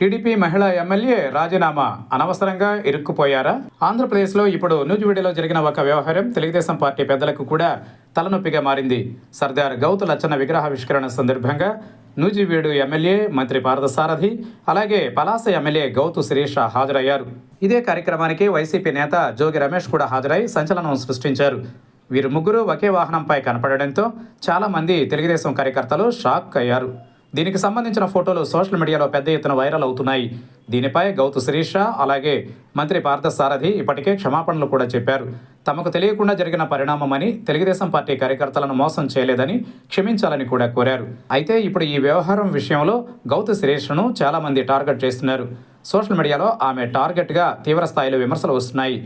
TDP మహిళా MLA రాజీనామా అనవసరంగా ఇరుక్కుపోయారా? ఆంధ్రప్రదేశ్లో ఇప్పుడు నూజివీడిలో జరిగిన ఒక వ్యవహారం తెలుగుదేశం పార్టీ పెద్దలకు కూడా తలనొప్పిగా మారింది. సర్దార్ గౌతు లచ్చన్న విగ్రహావిష్కరణ సందర్భంగా నూజివీడు ఎమ్మెల్యే మంత్రి పార్థసారథి అలాగే పలాస ఎమ్మెల్యే గౌతు శిరీష హాజరయ్యారు. ఇదే కార్యక్రమానికి వైసీపీ నేత జోగి రమేష్ కూడా హాజరై సంచలనం సృష్టించారు. వీరు ముగ్గురు ఒకే వాహనంపై కనపడడంతో చాలామంది తెలుగుదేశం కార్యకర్తలు షాక్ అయ్యారు. దీనికి సంబంధించిన ఫోటోలు సోషల్ మీడియాలో పెద్ద ఎత్తున వైరల్ అవుతున్నాయి. దీనిపై గౌతు శిరీష అలాగే మంత్రి పార్థసారథి ఇప్పటికే క్షమాపణలు కూడా చెప్పారు. తమకు తెలియకుండా జరిగిన పరిణామమని తెలుగుదేశం పార్టీ కార్యకర్తలను మోసం చేయలేదని క్షమించాలని కూడా కోరారు. అయితే ఇప్పుడు ఈ వ్యవహారం విషయంలో గౌతు శిరీషను చాలామంది టార్గెట్ చేస్తున్నారు. సోషల్ మీడియాలో ఆమె టార్గెట్గా తీవ్రస్థాయిలో విమర్శలు వస్తున్నాయి.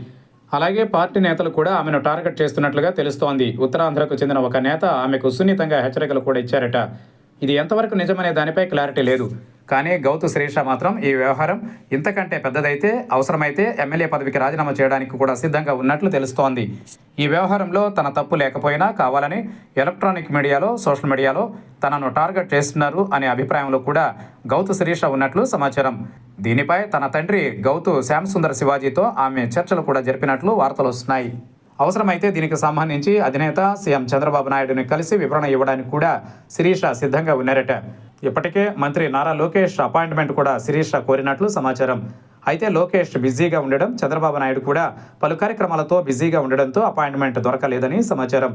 అలాగే పార్టీ నేతలు కూడా ఆమెను టార్గెట్ చేస్తున్నట్లుగా తెలుస్తోంది. ఉత్తరాంధ్రకు చెందిన ఒక నేత ఆమెకు సున్నితంగా హెచ్చరికలు కూడా ఇచ్చారట. ఇది ఎంతవరకు నిజమనే దానిపై క్లారిటీ లేదు. కానీ గౌతు శ్రీష మాత్రం ఈ వ్యవహారం ఇంతకంటే పెద్దదైతే అవసరమైతే ఎమ్మెల్యే పదవికి రాజీనామా చేయడానికి కూడా సిద్ధంగా ఉన్నట్లు తెలుస్తోంది. ఈ వ్యవహారంలో తన తప్పు లేకపోయినా కావాలని ఎలక్ట్రానిక్ మీడియాలో సోషల్ మీడియాలో తనను టార్గెట్ చేస్తున్నారు అనే అభిప్రాయంలో కూడా గౌతు శ్రీష ఉన్నట్లు సమాచారం. దీనిపై తన తండ్రి గౌతు శ్యామ్ సుందర్ శివాజీతో ఆమె చర్చలు కూడా జరిపినట్లు వార్తలు వస్తున్నాయి. అవసరమైతే దీనికి సంబంధించి అధినేత సీఎం చంద్రబాబు నాయుడుని కలిసి వివరణ ఇవ్వడానికి కూడా శిరీష సిద్ధంగా ఉన్నారట. ఇప్పటికే మంత్రి నారా లోకేష్ అపాయింట్మెంట్ కూడా శిరీష కోరినట్లు సమాచారం. అయితే లోకేష్ బిజీగా ఉండడం చంద్రబాబు నాయుడు కూడా పలు కార్యక్రమాలతో బిజీగా ఉండడంతో అపాయింట్మెంట్ దొరకలేదని సమాచారం.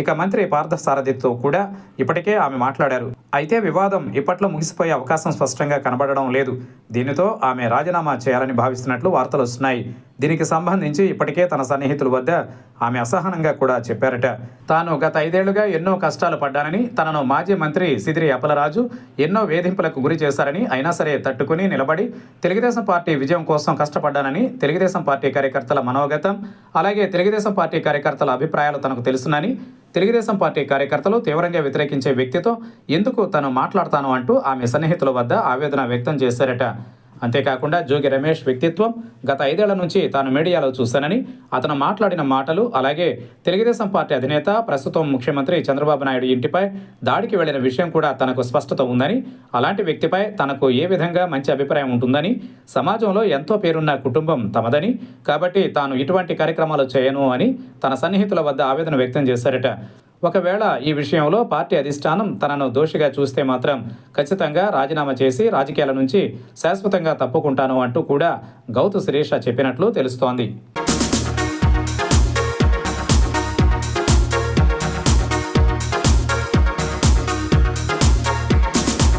ఇక మంత్రి పార్థసారథితో కూడా ఇప్పటికే ఆమె మాట్లాడారు. అయితే వివాదం ఇప్పట్లో ముగిసిపోయే అవకాశం స్పష్టంగా కనబడడం లేదు. దీనితో ఆమె రాజీనామా చేయాలని భావిస్తున్నట్లు వార్తలు వస్తున్నాయి. దీనికి సంబంధించి ఇప్పటికే తన సన్నిహితుల వద్ద ఆమె అసహనంగా కూడా చెప్పారట. తాను గత ఐదేళ్ళుగా ఎన్నో కష్టాలు పడ్డానని తనను మాజీ మంత్రి సిదిరి అప్పలరాజు ఎన్నో వేధింపులకు గురి చేశారని అయినా సరే తట్టుకుని నిలబడి తెలుగుదేశం పార్టీ విజయం కోసం కష్టపడ్డానని తెలుగుదేశం పార్టీ కార్యకర్తల మనోగతం అలాగే తెలుగుదేశం పార్టీ కార్యకర్తల అభిప్రాయాలు తనకు తెలుసునని తెలుగుదేశం పార్టీ కార్యకర్తలు తీవ్రంగా వ్యతిరేకించే వ్యక్తితో ఎందుకు తను మాట్లాడతాను అంటూ ఆమె సన్నిహితుల వద్ద ఆవేదన వ్యక్తం చేశారట. అంతేకాకుండా జోగి రమేష్ వ్యక్తిత్వం గత ఐదేళ్ళ నుంచి తాను మీడియాలో చూశానని అతను మాట్లాడిన మాటలు అలాగే తెలుగుదేశం పార్టీ అధినేత ప్రస్తుతం ముఖ్యమంత్రి చంద్రబాబు నాయుడు ఇంటిపై దాడికి వెళ్ళిన విషయం కూడా తనకు స్పష్టత ఉందని అలాంటి వ్యక్తిపై తనకు ఏ విధంగా మంచి అభిప్రాయం ఉంటుందని సమాజంలో ఎంతో పేరున్న కుటుంబం తమదని కాబట్టి తాను ఇటువంటి కార్యక్రమాలు చేయను అని తన సన్నిహితుల వద్ద ఆవేదన వ్యక్తం చేశారట. ఒకవేళ ఈ విషయంలో పార్టీ అధిష్టానం తనను దోషిగా చూస్తే మాత్రం ఖచ్చితంగా రాజీనామా చేసి రాజకీయాల నుంచి శాశ్వతంగా తప్పుకుంటాను అంటూ కూడా గౌతు శిరీష చెప్పినట్లు తెలుస్తోంది.